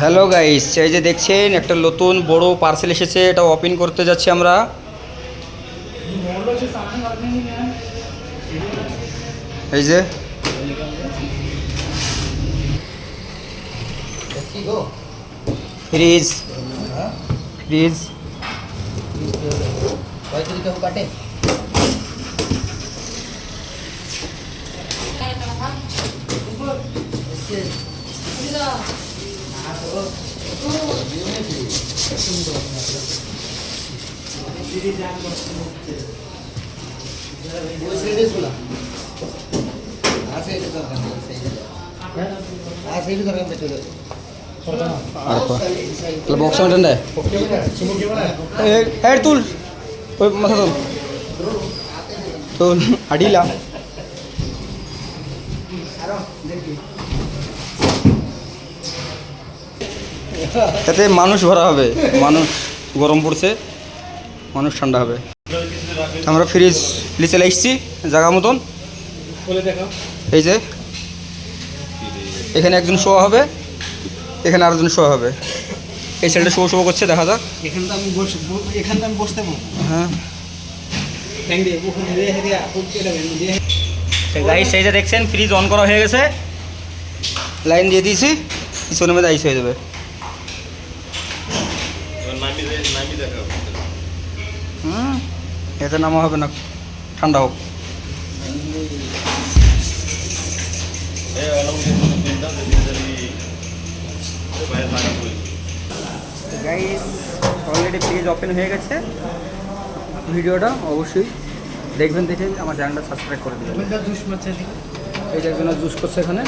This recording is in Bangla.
হ্যালো গাইস এই যে দেখছেন, একটা নতুন বড় পার্সেল এসেছে, এটা ওপেন করতে যাচ্ছি আমরা। এই যে। ফ্রিজ ফ্রিজ কাটে? बॉक्स हेड तूल तूल अड़ी তাতে মানুষ ভরা হবে। মানুষ গরম পড়ছে মানুষ ঠান্ডা হবে। আমরা ফ্রিজ নিয়ে চলে এসেছি জায়গা মতন। এই যে এখানে একজন শোয়া হবে এখানে আরেকজন শোয়া হবে। এই সাইডে শো শো করছে দেখা যাক। এখানে তো আমি এখানে আমি বসতে হ্যাঁ। গাইস এই যে দেখছেন ফ্রিজ অন করা হয়ে গেছে। লাইন দিয়ে দিয়েছি পিছনের মধ্যে আইস হয়ে যাবে। হুম এতে নামা হবে না ঠান্ডা হোক। গাইস অলরেডি ফ্রিজ ওপেন হয়ে গেছে। ভিডিওটা অবশ্যই দেখবেন দেখে আমার চ্যানেলটা সাবস্ক্রাইব করে দেবেন। এই যে একজন জুস করছে এখানে।